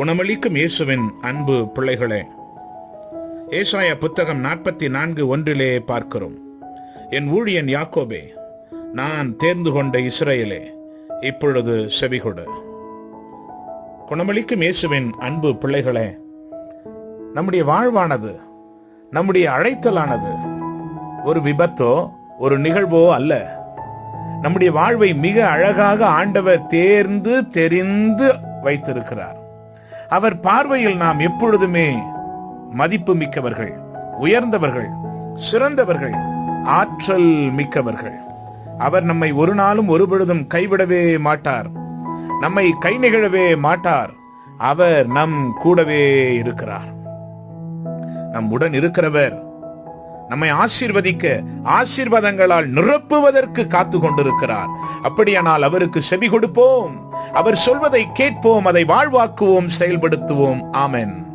குணமளிக்கும் இயேசுவின் அன்பு பிள்ளைகளே ஏசாய புத்தகம் நாற்பத்தி நான்கு ஒன்றிலே பார்க்கிறோம். என் ஊழியன் யாக்கோபே நான் தேர்ந்து கொண்ட இஸ்ரேலே இப்பொழுது செவிகொடு. குணமளிக்கும் இயேசுவின் அன்பு பிள்ளைகளே நம்முடைய வாழ்வானது நம்முடைய அழைத்தலானது ஒரு விபத்தோ ஒரு நிகழ்வோ அல்ல. நம்முடைய வாழ்வை மிக அழகாக ஆண்டவர் தேர்ந்து தெரிந்து வைத்திருக்கிறார். அவர் பார்வையில் நாம் எப்பொழுதுமே மதிப்பு மிக்கவர்கள் உயர்ந்தவர்கள் சிறந்தவர்கள் ஆற்றல் மிக்கவர்கள். அவர் நம்மை ஒரு நாளும் ஒரு பொழுதும் கைவிடவே மாட்டார். நம்மை கை நிகழவே மாட்டார். அவர் நம் கூடவே இருக்கிறார். நம் உடன் இருக்கிறவர் நம்மை ஆசீர்வதிக்க ஆசீர்வாதங்களால் நிரப்புவதற்கு காத்து கொண்டிருக்கிறார் அப்படியானால் அவருக்கு செவி கொடுப்போம். அவர் சொல்வதை கேட்போம் அதை வாழ்வாக்குவோம் செயல்படுத்துவோம். ஆமென்.